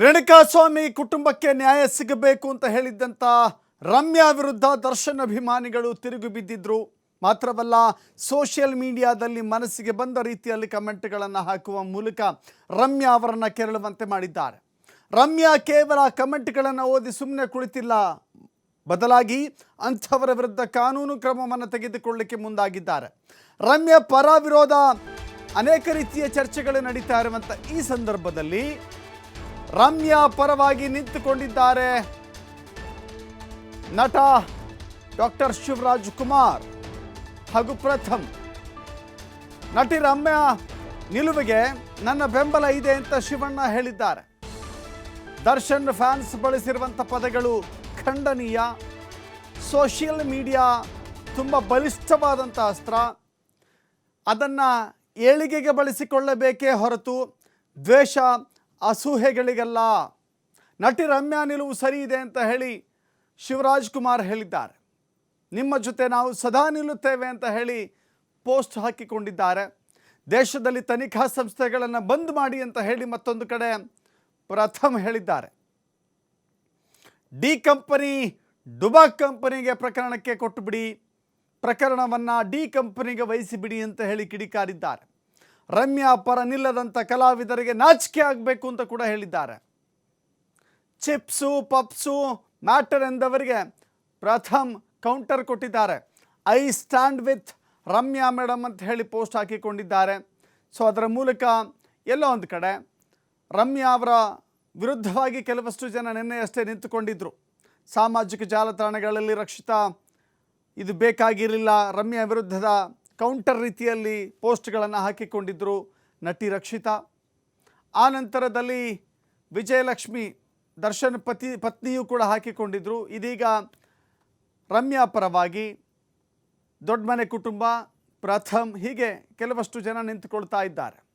ರೇಣುಕಾಸ್ವಾಮಿ ಕುಟುಂಬಕ್ಕೆ ನ್ಯಾಯ ಸಿಗಬೇಕು ಅಂತ ಹೇಳಿದ್ದಂಥ ರಮ್ಯಾ ವಿರುದ್ಧ ದರ್ಶನ್ ಅಭಿಮಾನಿಗಳು ತಿರುಗಿ ಬಿದ್ದಿದ್ರು. ಮಾತ್ರವಲ್ಲ, ಸೋಷಿಯಲ್ ಮೀಡಿಯಾದಲ್ಲಿ ಮನಸ್ಸಿಗೆ ಬಂದ ರೀತಿಯಲ್ಲಿ ಕಮೆಂಟ್ಗಳನ್ನು ಹಾಕುವ ಮೂಲಕ ರಮ್ಯಾ ಅವರನ್ನು ಕೆರಳುವಂತೆ ಮಾಡಿದ್ದಾರೆ. ರಮ್ಯಾ ಕೇವಲ ಕಮೆಂಟ್ಗಳನ್ನು ಓದಿ ಸುಮ್ಮನೆ ಕುಳಿತಿಲ್ಲ. ಬದಲಾಗಿ ಅಂಥವರ ವಿರುದ್ಧ ಕಾನೂನು ಕ್ರಮವನ್ನು ತೆಗೆದುಕೊಳ್ಳಲಿಕ್ಕೆ ಮುಂದಾಗಿದ್ದಾರೆ. ರಮ್ಯಾ ಪರ ವಿರೋಧ ಅನೇಕ ರೀತಿಯ ಚರ್ಚೆಗಳು ನಡೀತಾ ಇರುವಂಥ ಈ ಸಂದರ್ಭದಲ್ಲಿ ರಮ್ಯಾ ಪರವಾಗಿ ನಿಂತುಕೊಂಡಿದ್ದಾರೆ. ನಟ ಡಾಕ್ಟರ್ ಶಿವರಾಜ್ ಕುಮಾರ್ ಹಾಗೂ ಪ್ರಥಮ್. ನಟಿ ರಮ್ಯಾ ನಿಲುವಿಗೆ ನನ್ನ ಬೆಂಬಲ ಇದೆ ಅಂತ ಶಿವಣ್ಣ ಹೇಳಿದ್ದಾರೆ. ದರ್ಶನ್ ಫ್ಯಾನ್ಸ್ ಬಳಸಿರುವಂಥ ಪದಗಳು ಖಂಡನೀಯ. ಸೋಷಿಯಲ್ ಮೀಡಿಯಾ ತುಂಬ ಬಲಿಷ್ಠವಾದಂಥ ಅಸ್ತ್ರ. ಅದನ್ನು ಏಳಿಗೆಗೆ ಬಳಸಿಕೊಳ್ಳಬೇಕೇ ಹೊರತು ದ್ವೇಷ ಅಸೂಹೆಗಳಿಗಲ್ಲ ನಟಿ ರಮ್ಯಾ ನಿಲುವು ಸರಿ ಇದೆ ಅಂತ ಹೇಳಿ ಶಿವರಾಜ್ ಕುಮಾರ್ ಹೇಳಿದ್ದಾರೆ. ನಿಮ್ಮ ಜೊತೆ ನಾವು ಸದಾ ನಿಲ್ಲುತ್ತೇವೆ ಅಂತ ಹೇಳಿ ಪೋಸ್ಟ್ ಹಾಕಿಕೊಂಡಿದ್ದಾರೆ. ದೇಶದಲ್ಲಿ ತನಿಖಾ ಸಂಸ್ಥೆಗಳನ್ನು ಬಂದ್ ಮಾಡಿ ಅಂತ ಹೇಳಿ ಮತ್ತೊಂದು ಕಡೆ ಪ್ರಥಮ್ ಹೇಳಿದ್ದಾರೆ. ಡಿ ಕಂಪನಿ ಡುಬಾಕ್ ಕಂಪನಿಗೆ ಪ್ರಕರಣಕ್ಕೆ ಕೊಟ್ಟುಬಿಡಿ ಪ್ರಕರಣವನ್ನು ಡಿ ಕಂಪನಿಗೆ ವಹಿಸಿಬಿಡಿ ಅಂತ ಹೇಳಿ ಕಿಡಿಕಾರಿದ್ದಾರೆ. ರಮ್ಯಾ ಪರ ನಿಲ್ಲದಂಥ ಕಲಾವಿದರಿಗೆ ನಾಚಿಕೆ ಆಗಬೇಕು ಅಂತ ಕೂಡ ಹೇಳಿದ್ದಾರೆ. ಚಿಪ್ಸು, ಪಪ್ಸು, ಮ್ಯಾಟರ್ ಎಂದವರಿಗೆ ಪ್ರಥಮ್ ಕೌಂಟರ್ ಕೊಟ್ಟಿದ್ದಾರೆ. I stand with Ramya madam ಅಂತ ಹೇಳಿ ಪೋಸ್ಟ್ ಹಾಕಿಕೊಂಡಿದ್ದಾರೆ. ಸೊ, ಅದರ ಮೂಲಕ ಎಲ್ಲೋ ಒಂದು ಕಡೆ ರಮ್ಯಾ ಅವರ ವಿರುದ್ಧವಾಗಿ ಕೆಲವಷ್ಟು ಜನ ನಿನ್ನೆಯಷ್ಟೇ ನಿಂತುಕೊಂಡಿದ್ದರು ಸಾಮಾಜಿಕ ಜಾಲತಾಣಗಳಲ್ಲಿ ರಕ್ಷಿತ, ಇದು ಬೇಕಾಗಿರಲಿಲ್ಲ, ರಮ್ಯಾ ವಿರುದ್ಧದ ಕೌಂಟರ್ ರೀತಿಯಲ್ಲಿ ಪೋಸ್ಟ್ಗಳನ್ನು ಹಾಕಿಕೊಂಡಿದ್ದರು ನಟಿ ರಕ್ಷಿತಾ. ಆ ನಂತರದಲ್ಲಿ ವಿಜಯಲಕ್ಷ್ಮಿ ದರ್ಶನ್ ಪತಿ, ಪತ್ನಿಯೂ ಕೂಡ ಹಾಕಿಕೊಂಡಿದ್ದರು ಇದೀಗ ರಮ್ಯಾ ಪರವಾಗಿ ದೊಡ್ಡ ಮನೆ ಕುಟುಂಬ ಪ್ರಥಮ್ ಹೀಗೆ ಕೆಲವಷ್ಟು ಜನ ನಿಂತುಕೊಳ್ತಾ ಇದ್ದಾರೆ.